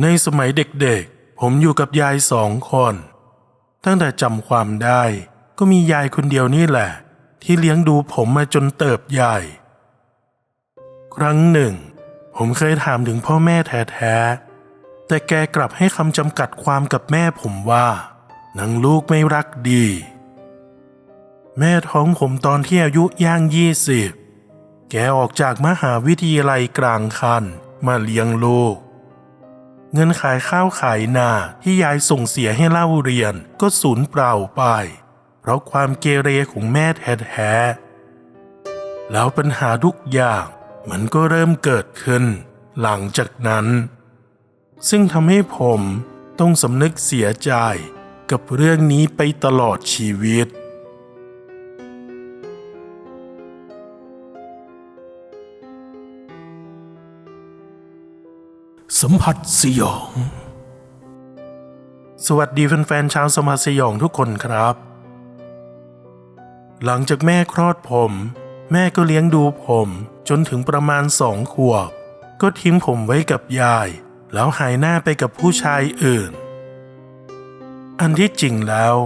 ในสมัยเด็กๆ ผมอยู่กับยายสองคน ตั้งแต่จำความได้ก็มียายคนเดียวนี่แหละ ที่เลี้ยงดูผมมาจนเติบใหญ่ ครั้งหนึ่ง ผมเคยถามถึงพ่อแม่แท้ๆ แต่แกกลับให้คำจำกัดความกับแม่ผมว่านางลูกไม่รักดี แม่ท้องผมตอนที่อายุย่างยี่สิบ แกออกจากมหาวิทยาลัยกลางคันมาเลี้ยงลูก เงินขายข้าวขายนาที่ยายส่งเสียให้เล่าเรียนก็สูญเปล่าไป เพราะความเกเรของแม่แท้ๆแล้วปัญหาทุกอย่างมันก็เริ่มเกิดขึ้น หลังจากนั้น ซึ่งทำให้ผมต้องสำนึกเสียใจกับเรื่องนี้ไปตลอดชีวิต สัมผัสสยอง สวัสดีแฟนๆชาวสมัสสยองทุกคนครับ หลังจากแม่คลอดผม แม่ก็เลี้ยงดูผมจนถึงประมาณสองขวบ ก็ทิ้งผมไว้กับยาย แล้วหายหน้าไปกับผู้ชายอื่น อันที่จริงแล้ว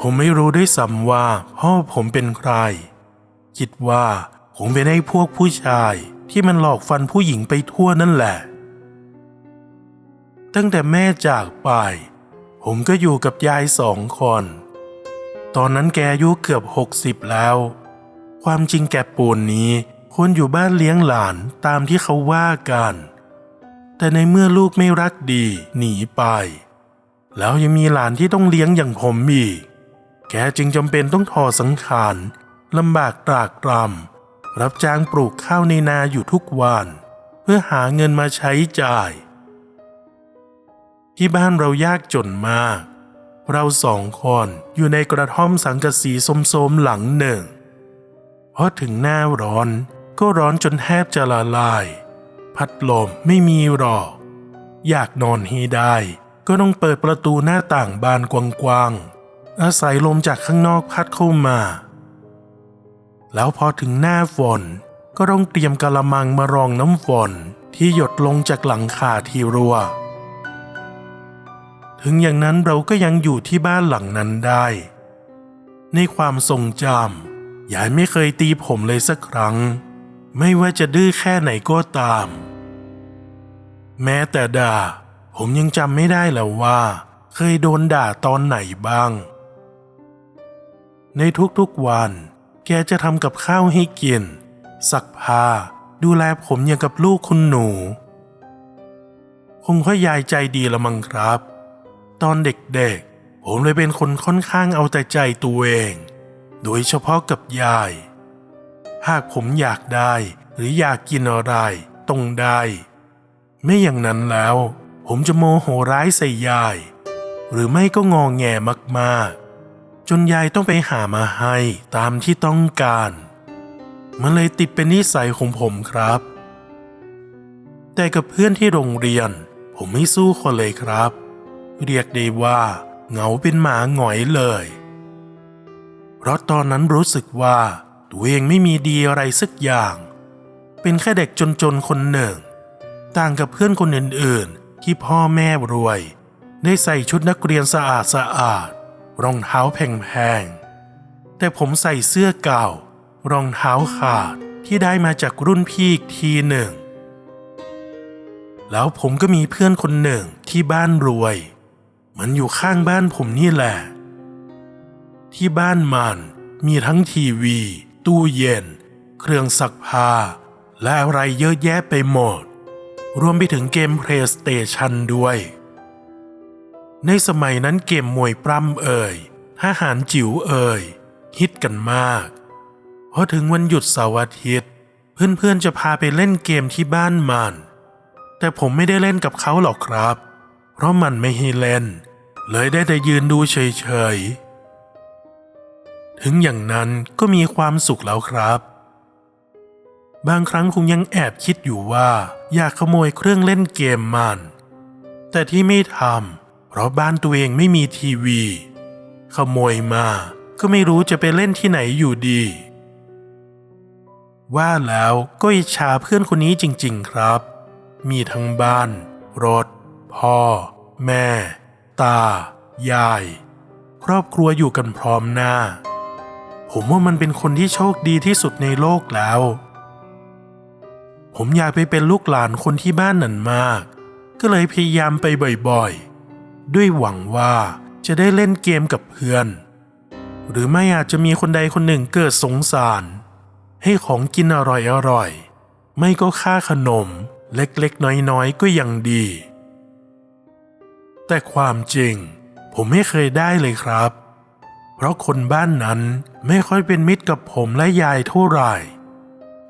ผมไม่รู้ด้วยซ้ำว่าพ่อผมเป็นใคร คิดว่าผมเป็นไอ้พวกผู้ชายที่มันหลอกฟันผู้หญิงไปทั่วนั่นแหละ ตั้งแต่แม่จากไป ผมก็อยู่กับยายสองคน ตอนนั้นแกอายุเกือบหกสิบแล้ว ความจริงแกปูนนี้ควรอยู่บ้านเลี้ยงหลานตามที่เขาว่ากัน แต่ในเมื่อลูกไม่รักดีหนีไป แล้วยังมีหลานที่ต้องเลี้ยงอย่างผมอีก แกจึงจำเป็นต้องถอสังขารลำบากตรากตรำรับจ้างปลูกข้าวในนาอยู่ทุกวัน เพื่อหาเงินมาใช้จ่าย ที่บ้านเรายากจนมาก เราสองคนอยู่ในกระท่อมสังกะสีสมๆหลังหนึ่งเพราะถึงหน้าร้อนก็ร้อนจนแทบจะละลาย พัดลมไม่มีหรอก อยากนอนให้ได้ ก็ต้องเปิดประตูหน้าต่างบานกว้างๆ อาศัยลมจากข้างนอกพัดเข้ามา แล้วพอถึงหน้าฝนก็ต้องเตรียมกะละมังมารองน้ำฝนที่หยดลงจากหลังคาที่รั่ว ถึงอย่างนั้นเราก็ยังอยู่ที่บ้านหลังนั้นได้ ในความทรงจำยายไม่เคยตีผมเลยสักครั้ง ไม่ว่าจะดื้อแค่ไหนก็ตาม แม้แต่ด่า ผมยังจำไม่ได้แล้วว่า เคยโดนด่าตอนไหนบ้าง ในทุกๆวัน แกจะทำกับข้าวให้กินซักผ้าดูแลผมอย่างกับลูกคุณหนู คงเพราะยายใจดีละมั้งครับ ตอนเด็กๆ ผมเลยเป็นคนค่อนข้างเอาแต่ใจตัวเอง โดยเฉพาะกับยาย หากผมอยากได้หรืออยากกินอะไรต้องได้ ไม่อย่างนั้นแล้ว ผมจะโมโหร้ายใส่ยาย หรือไม่ก็งองแงมากๆ จนยายต้องไปหามาให้ตามที่ต้องการ มันเลยติดเป็นนิสัยของผมครับ แต่กับเพื่อนที่โรงเรียน ผมไม่สู้คนเลยครับ เรียกได้ว่าเหงาเป็นหมาหงอยเลย เพราะตอนนั้นรู้สึกว่าตัวเองไม่มีดีอะไรสักอย่าง เป็นแค่เด็กจนๆคนหนึ่ง ต่างกับเพื่อนคนอื่นๆ ที่พ่อแม่รวย ได้ใส่ชุดนักเรียนสะอาดสะอาด รองเท้าแพงๆ แต่ผมใส่เสื้อเก่า รองเท้าขาดที่ได้มาจากรุ่นพี่อีกทีหนึ่ง แล้วผมก็มีเพื่อนคนหนึ่งที่บ้านรวย มันอยู่ข้างบ้านผมนี่แหละ ที่บ้านมันมีทั้งทีวี ตู้เย็น เครื่องซักผ้า และอะไรเยอะแยะไปหมด รวมไปถึงเกมเพลย์สเตชันด้วย ในสมัยนั้นเกมมวยปล้ำเอ่ยทหารจิ๋วเอ่ยฮิตกันมากพอถึงวันหยุดเสาร์อาทิตย์ เพื่อนๆจะพาไปเล่นเกมที่บ้านมัน แต่ผมไม่ได้เล่นกับเขาหรอกครับ เพราะมันไม่ให้เล่น เลยได้แต่ยืนดูเฉยๆ ถึงอย่างนั้นก็มีความสุขแล้วครับ บางครั้งคงยังแอบคิดอยู่ว่า อยากขโมยเครื่องเล่นเกมมัน แต่ที่ไม่ทำเพราะบ้านตัวเองไม่มีทีวี ขโมยมาก็ไม่รู้จะไปเล่นที่ไหนอยู่ดี ว่าแล้วก็อิจฉาเพื่อนคนนี้จริงๆครับ มีทั้งบ้าน รถ พ่อ แม่ ตา ยาย ครอบครัวอยู่กันพร้อมหน้า ผมว่ามันเป็นคนที่โชคดีที่สุดในโลกแล้ว ผมอยากไปเป็นลูกหลานคนที่บ้านนั่นมาก ก็เลยพยายามไปบ่อยๆ ด้วยหวังว่าจะได้เล่นเกมกับเพื่อน หรือไม่อาจจะมีคนใดคนหนึ่งเกิดสงสาร ให้ของกินอร่อยๆไม่ก็ค่าขนมเล็กๆ น้อยๆ ก็ยังดี แต่ความจริง ผมไม่เคยได้เลยครับ เพราะคนบ้านนั้นไม่ค่อยเป็นมิตรกับผมและยายเท่าไหร่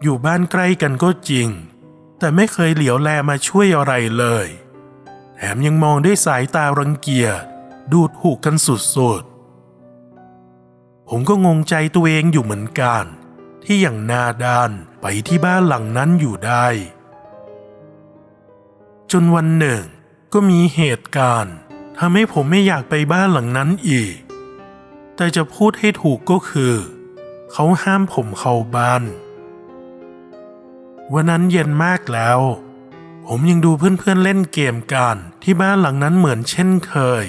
อยู่บ้านใกล้กันก็จริง แต่ไม่เคยเหลียวแลมาช่วยอะไรเลย แถมยังมองด้วยสายตารังเกียจดูถูกกันสุดๆ ผมก็งงใจตัวเองอยู่เหมือนกัน ที่อย่างนาดานไปที่บ้านหลังนั้นอยู่ได้ จนวันหนึ่ง ก็มีเหตุการณ์ทำให้ผมไม่อยากไปบ้านหลังนั้นอีก แต่จะพูดให้ถูกก็คือ เขาห้ามผมเข้าบ้าน วันนั้นเย็นมากแล้ว ผมยังดูเพื่อนๆเล่นเกมกันที่บ้านหลังนั้นเหมือนเช่นเคย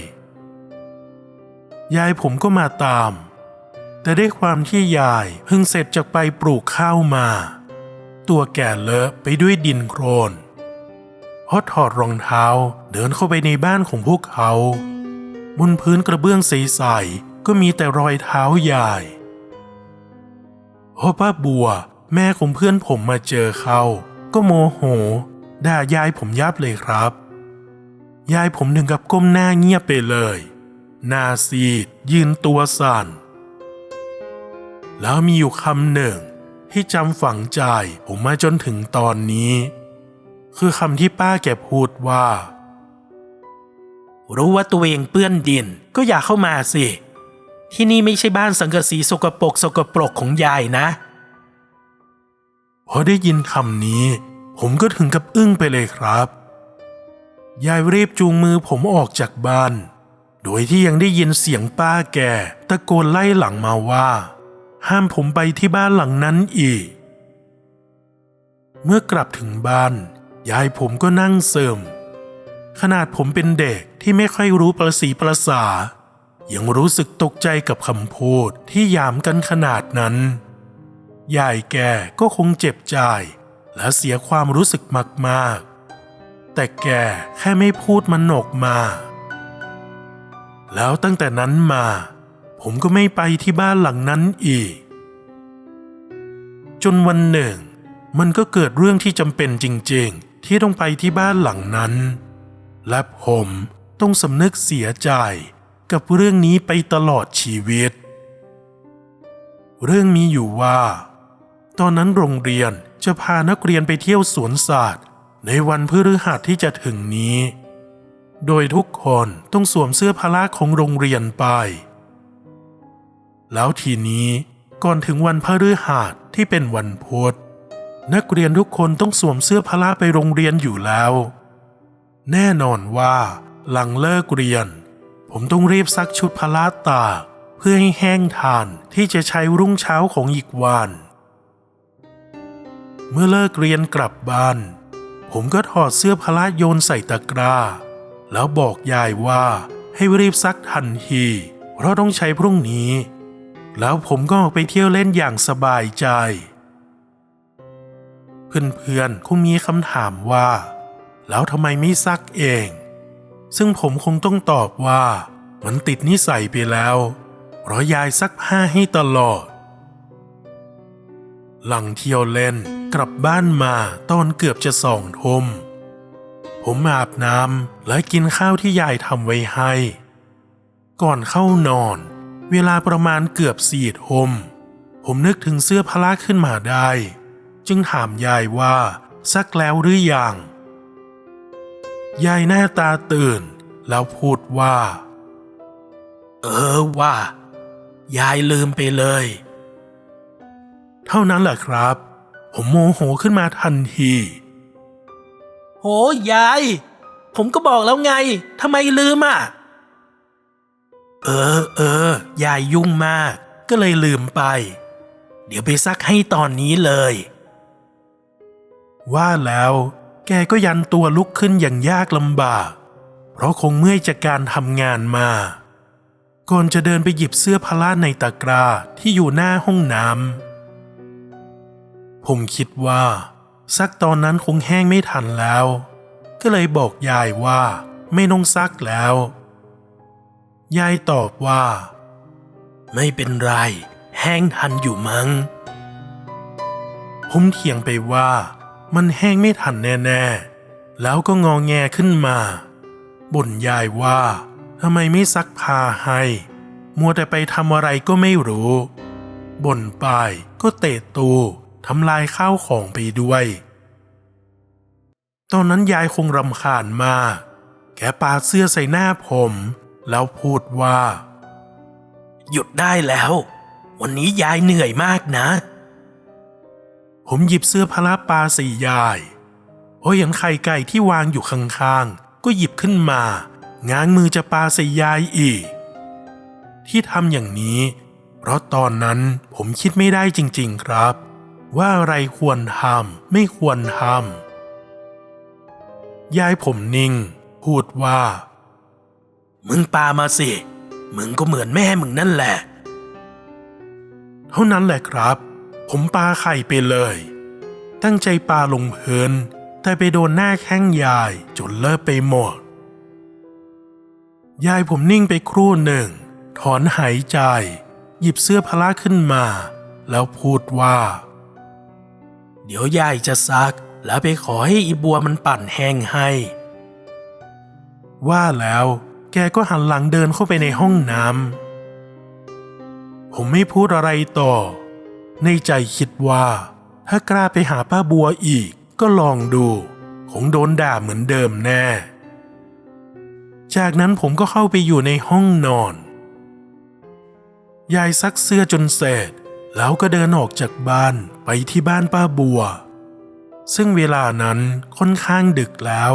ยายผมก็มาตาม แต่ด้วยความที่ยายเพิ่งเสร็จจากไปปลูกข้าวมา ตัวแก่เลอะไปด้วยดินโครน พอถอดรองเท้าเดินเข้าไปในบ้านของพวกเขา บนพื้นกระเบื้องใสๆก็มีแต่รอยเท้ายายพอป้าบัว แม่ของเพื่อนผมมาเจอเขา ก็โมโห ด่ายายผมยับเลยครับ ยายผมถึงกับก้มหน้าเงียบไปเลยหน้าซีด ยืนตัวสั่น แล้วมีอยู่คำหนึ่งที่จำฝังใจผมมาจนถึงตอนนี้ คือคำที่ป้าแกพูดว่า รู้ว่าตัวเองเปื้อนดินก็อย่าเข้ามาสิ ที่นี่ไม่ใช่บ้านสังกะสีสกปรกสกปรกของยายนะ พอได้ยินคำนี้ ผมก็ถึงกับอึ้งไปเลยครับ ยายรีบจูงมือผมออกจากบ้าน โดยที่ยังได้ยินเสียงป้าแก่ตะโกนไล่หลังมาว่า ห้ามผมไปที่บ้านหลังนั้นอีก เมื่อกลับถึงบ้าน ยายผมก็นั่งเสริม ขนาดผมเป็นเด็กที่ไม่ค่อยรู้ประสีประสา ยังรู้สึกตกใจกับคำพูดที่ยามกันขนาดนั้น ยายแกก็คงเจ็บใจและเสียความรู้สึกมากๆ แต่แกแค่ไม่พูดมันออกมา แล้วตั้งแต่นั้นมา ผมก็ไม่ไปที่บ้านหลังนั้นอีก จนวันหนึ่ง มันก็เกิดเรื่องที่จำเป็นจริง ๆ ที่ต้องไปที่บ้านหลังนั้น และผมต้องสำนึกเสียใจกับเรื่องนี้ไปตลอดชีวิต เรื่องมีอยู่ว่า ตอนนั้นโรงเรียนจะพานักเรียนไปเที่ยวสวนศาสตร์ในวันพฤหัสที่จะถึงนี้ โดยทุกคนต้องสวมเสื้อพละของโรงเรียนไป แล้วทีนี้ก่อนถึงวันพฤหัสที่เป็นวันพุธ นักเรียนทุกคนต้องสวมเสื้อพละไปโรงเรียนอยู่แล้ว แน่นอนว่าหลังเลิกเรียน ผมต้องรีบซักชุดพละตาก เพื่อให้แห้งทานที่จะใช้รุ่งเช้าของอีกวัน เมื่อเลิกเรียนกลับบ้าน ผมก็ถอดเสื้อพละโยนใส่ตะกร้า แล้วบอกยายว่าให้รีบซักทันที เพราะต้องใช้พรุ่งนี้ แล้วผมก็ออกไปเที่ยวเล่นอย่างสบายใจ เพื่อนๆคงมีคำถามว่า แล้วทำไมไม่ซักเอง ซึ่งผมคงต้องตอบว่ามันติดนิสัยไปแล้ว เพราะยายซักผ้าให้ตลอด หลังเที่ยวเล่นกลับบ้านมาตอนเกือบจะสองทุ่มผมอาบน้ำและกินข้าวที่ยายทำไว้ให้ ก่อนเข้านอน เวลาประมาณเกือบสี่ทุ่มผมนึกถึงเสื้อพละขึ้นมาได้ จึงถามยายว่า ซักแล้วหรือยัง ยายหน้าตาตื่น แล้วพูดว่า เออว่า ยายลืมไปเลย เท่านั้นแหละครับ ผมโมโหขึ้นมาทันที โหยาย ผมก็บอกแล้วไงทำไมลืมอะ เออเออยายยุ่งมาก ก็เลยลืมไปเดี๋ยวไปซักให้ตอนนี้เลย ว่าแล้วแกก็ยันตัวลุกขึ้นอย่างยากลำบาก เพราะคงเมื่อยจากการทำงานมา ก่อนจะเดินไปหยิบเสื้อพละในตะกร้าที่อยู่หน้าห้องน้ำ ผมคิดว่าซักตอนนั้นคงแห้งไม่ทันแล้ว ก็เลยบอกยายว่าไม่ต้องซักแล้ว ยายตอบว่า ไม่เป็นไร แห้งทันอยู่มั้ง ผมเถียงไปว่า มันแห้งไม่ทันแน่ ๆ แล้วก็งองแงขึ้นมาบ่นยายว่าทำไมไม่ซักผ้าให้ มัวแต่ไปทำอะไรก็ไม่รู้บ่นไปก็เตะตูทำลายข้าวของไปด้วย ตอนนั้นยายคงรำคาญมาก แกปาเสื้อใส่หน้าผม แล้วพูดว่า หยุดได้แล้ว วันนี้ยายเหนื่อยมากนะ ผมหยิบเสื้อพละปลาใส่ยายเพราะเห็นไข่ไก่ที่วางอยู่ข้างๆ ก็หยิบขึ้นมา ง้างมือจะปาใส่ยายอีก ที่ทำอย่างนี้ เพราะตอนนั้นผมคิดไม่ได้จริงๆครับ ว่าอะไรควรทำไม่ควรทำยายผมนิ่ง พูดว่า มึงปามาสิ มึงก็เหมือนแม่มึงนั่นแหละ เท่านั้นแหละครับ ผมปาไข่ไปเลย ตั้งใจปาลงพื้นแต่ไปโดนหน้าแข้งยายจนเลิกไปหมด ยายผมนิ่งไปครู่หนึ่ง ถอนหายใจ หยิบเสื้อพละขึ้นมา แล้วพูดว่า เดี๋ยวยายจะซัก แล้วไปขอให้อีบัวมันปั่นแห้งให้ ว่าแล้วแกก็หันหลังเดินเข้าไปในห้องน้ำผมไม่พูดอะไรต่อ ในใจคิดว่า ถ้ากล้าไปหาป้าบัวอีกก็ลองดู คงโดนด่าเหมือนเดิมแน่ จากนั้นผมก็เข้าไปอยู่ในห้องนอน ยายซักเสื้อจนเสร็จ แล้วก็เดินออกจากบ้านไปที่บ้านป้าบัว ซึ่งเวลานั้นค่อนข้างดึกแล้ว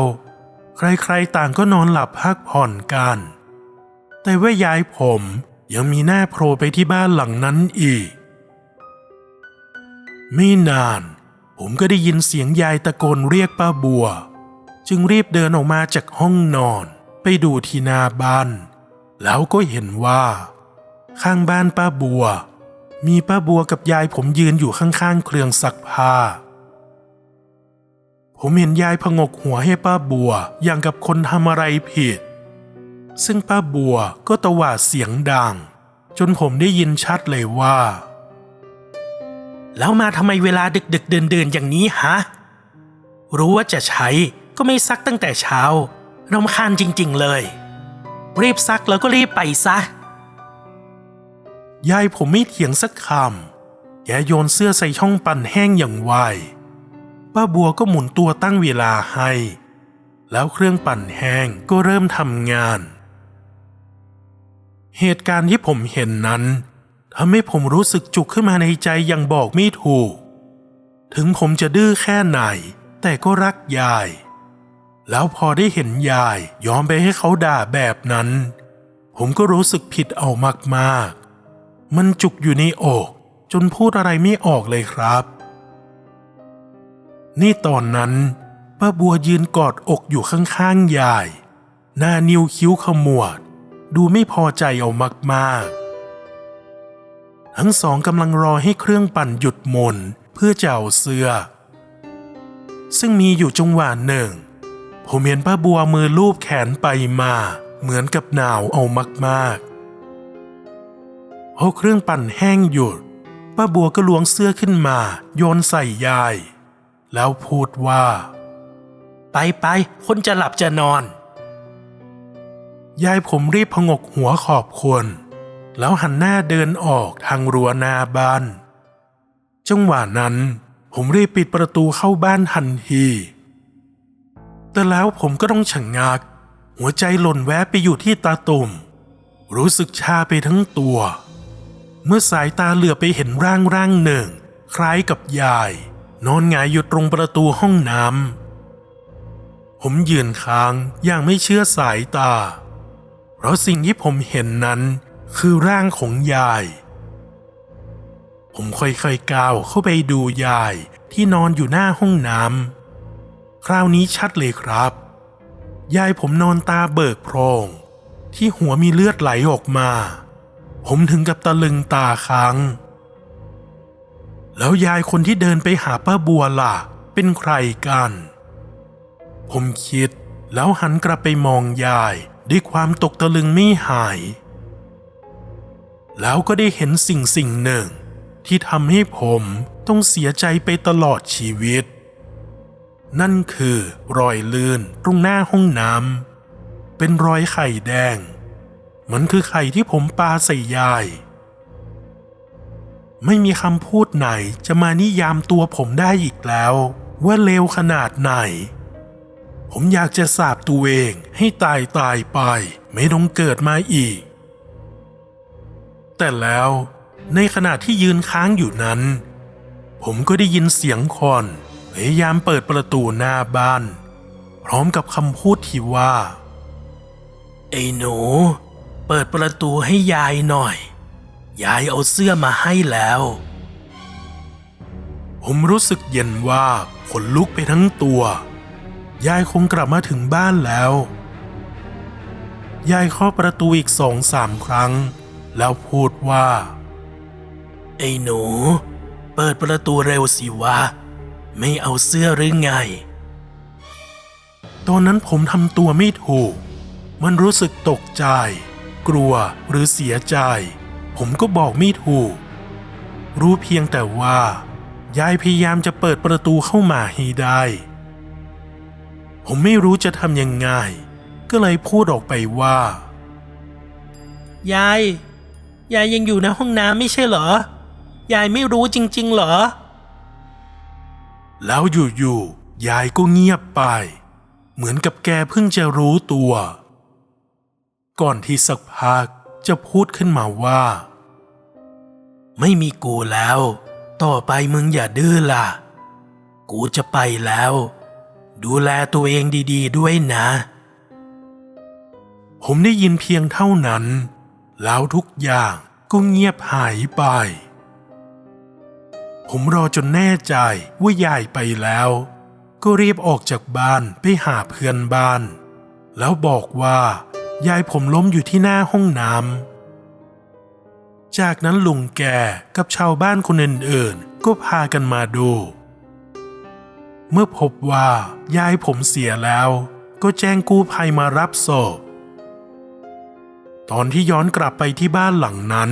ใครๆต่างก็นอนหลับพักผ่อนกัน แต่ว่ายายผมยังมีหน้าโผล่ไปที่บ้านหลังนั้นอีก ไม่นาน ผมก็ได้ยินเสียงยายตะโกนเรียกป้าบัว จึงรีบเดินออกมาจากห้องนอน ไปดูที่หน้าบ้าน แล้วก็เห็นว่า ข้างบ้านป้าบัว มีป้าบัวกับยายผมยืนอยู่ข้างๆเครื่องซักผ้า ผมเห็นยายพงกหัวให้ป้าบัวอย่างกับคนทำอะไรผิด ซึ่งป้าบัวก็ตะหวาดเสียงดัง จนผมได้ยินชัดเลยว่า แล้วมาทำไมเวลาดึกดึกเดินเดินอย่างนี้ฮะ รู้ว่าจะใช้ก็ไม่ซักตั้งแต่เช้ารำคาญจริง ๆ เลย รีบซักแล้วก็รีบไปซะ ยายผมไม่เถียงสักคำแกโยนเสื้อใส่ช่องปั่นแห้งอย่างไวป้าบัวก็หมุนตัวตั้งเวลาให้ แล้วเครื่องปั่นแห้งก็เริ่มทำงาน เหตุการณ์ที่ผมเห็นนั้น ทำให้ผมรู้สึกจุกขึ้นมาในใจอย่างบอกไม่ถูก ถึงผมจะดื้อแค่ไหน แต่ก็รักยาย แล้วพอได้เห็นยายยอมไปให้เขาด่าแบบนั้น ผมก็รู้สึกผิดเอามากๆ มันจุกอยู่ในอกจนพูดอะไรไม่ออกเลยครับ นี่ตอนนั้นป้าบัวยืนกอดอกอยู่ข้างๆยาย หน้านิ้วคิ้วขมวด ดูไม่พอใจเอามากๆ ทั้งสองกำลังรอให้เครื่องปั่นหยุดหมุนเพื่อจะเอาเสื้อ ซึ่งมีอยู่จังหวะหนึ่ง ผมเห็นป้าบัวมือลูบแขนไปมาเหมือนกับหนาวเอามากๆพอเครื่องปั่นแห้งหยุดป้าบัวก็ล้วงเสื้อขึ้นมา โยนใส่ยาย แล้วพูดว่า ไปไปคนจะหลับจะนอน ยายผมรีบพงกหัวขอบคุณ แล้วหันหน้าเดินออกทางรั้วหน้าบ้าน จังหวะนั้นผมรีบปิดประตูเข้าบ้านทันที แต่แล้วผมก็ต้องฉงงัก หัวใจหล่นแวบไปอยู่ที่ตาตุ่ม รู้สึกชาไปทั้งตัว เมื่อสายตาเหลือไปเห็นร่างร่างหนึ่ง คล้ายกับยาย นอนหงายอยู่ตรงประตูห้องน้ำ ผมยืนค้างอย่างไม่เชื่อสายตา เพราะสิ่งที่ผมเห็นนั้น คือร่างของยาย ผมค่อยๆก้าวเข้าไปดูยายที่นอนอยู่หน้าห้องน้ำคราวนี้ชัดเลยครับ ยายผมนอนตาเบิกโพรง ที่หัวมีเลือดไหลออกมา ผมถึงกับตะลึงตาค้าง แล้วยายคนที่เดินไปหาป้าบัวล่ะ เป็นใครกัน ผมคิดแล้วหันกลับไปมองยายด้วยความตกตะลึงไม่หาย แล้วก็ได้เห็นสิ่งสิ่งหนึ่ง ที่ทำให้ผมต้องเสียใจไปตลอดชีวิต นั่นคือรอยลื่นตรงหน้าห้องน้ำเป็นรอยไข่แดง มันคือไข่ที่ผมปาใส่ยาย ไม่มีคำพูดไหนจะมานิยามตัวผมได้อีกแล้ว ว่าเลวขนาดไหนผมอยากจะสาบตัวเองให้ตายตายไป ไม่ต้องเกิดมาอีก แต่แล้วในขณะที่ยืนค้างอยู่นั้น ผมก็ได้ยินเสียงคนพยายามเปิดประตูหน้าบ้าน พร้อมกับคำพูดที่ว่า ไอ้หนู เปิดประตูให้ยายหน่อย ยายเอาเสื้อมาให้แล้ว ผมรู้สึกเย็นว่าขนลุกไปทั้งตัว ยายคงกลับมาถึงบ้านแล้ว ยายเคาะประตูอีกสองสามครั้ง แล้วพูดว่า ไอ้หนู เปิดประตูเร็วสิวะ ไม่เอาเสื้อหรือไง ตอนนั้นผมทำตัวไม่ถูก มันรู้สึกตกใจ กลัวหรือเสียใจ ผมก็บอกไม่ถูก รู้เพียงแต่ว่า ยายพยายามจะเปิดประตูเข้ามาให้ได้ ผมไม่รู้จะทำยังไง ก็เลยพูดออกไปว่า ยาย ยายยังอยู่ในห้องน้ำไม่ใช่เหรอ ยายไม่รู้จริง ๆ เหรอ แล้วอยู่ๆยายก็เงียบไป เหมือนกับแกเพิ่งจะรู้ตัว ก่อนที่สักพักจะพูดขึ้นมาว่า ไม่มีกูแล้ว ต่อไปมึงอย่าดื้อล่ะ กูจะไปแล้ว ดูแลตัวเองดีๆด้วยนะ ผมได้ยินเพียงเท่านั้นแล้วทุกอย่าง ก็เงียบหายไป ผมรอจนแน่ใจว่ายายไปแล้ว ก็รีบออกจากบ้านไปหาเพื่อนบ้าน แล้วบอกว่า ยายผมล้มอยู่ที่หน้าห้องน้ำจากนั้นลุงแกกับชาวบ้านคนอื่นๆ ก็พากันมาดู เมื่อพบว่ายายผมเสียแล้ว ก็แจ้งกู้ภัยมารับศพ ตอนที่ย้อนกลับไปที่บ้านหลังนั้น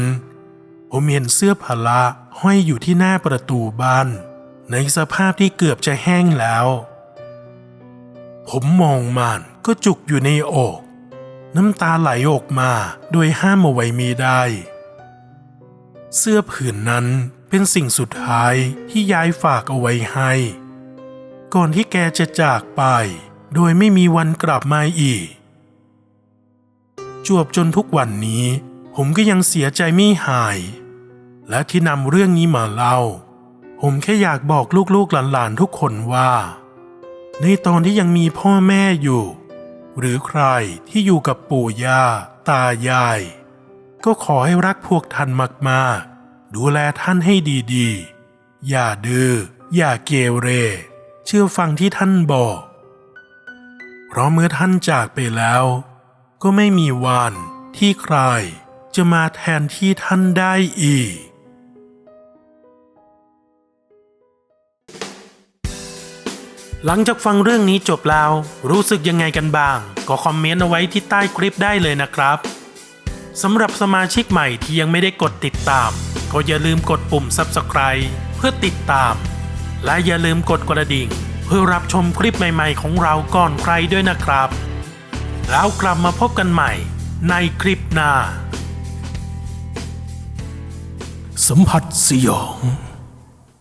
ผมเห็นเสื้อพละห้อยอยู่ที่หน้าประตูบ้าน ในสภาพที่เกือบจะแห้งแล้ว ผมมองมันก็จุกอยู่ในอก น้ำตาไหลออกมาโดยห้ามเอาไว้ไม่ได้ เสื้อผืนนั้นเป็นสิ่งสุดท้ายที่ยายฝากเอาไว้ให้ ก่อนที่แกจะจากไป โดยไม่มีวันกลับมาอีก จวบจนทุกวันนี้ ผมก็ยังเสียใจไม่หาย และที่นำเรื่องนี้มาเล่า ผมแค่อยากบอกลูกๆหลานๆทุกคนว่า ในตอนที่ยังมีพ่อแม่อยู่ หรือใครที่อยู่กับปู่ย่า ตายาย ก็ขอให้รักพวกท่านมากๆ ดูแลท่านให้ดีๆ อย่าดื้ออย่าเกเร เชื่อฟังที่ท่านบอก เพราะเมื่อท่านจากไปแล้ว ก็ไม่มีวันที่ใครจะมาแทนที่ท่านได้อีก หลังจากฟังเรื่องนี้จบแล้ว รู้สึกยังไงกันบ้าง ก็คอมเมนต์เอาไว้ที่ใต้คลิปได้เลยนะครับสำหรับสมาชิกใหม่ที่ยังไม่ได้กดติดตาม ก็อย่าลืมกดปุ่ม Subscribe เพื่อติดตาม และอย่าลืมกดกระดิ่ง เพื่อรับชมคลิปใหม่ ๆ ของเราก่อนใครด้วยนะครับ แล้วกลับมาพบกันใหม่ในคลิปหน้า สัมผัสสยอง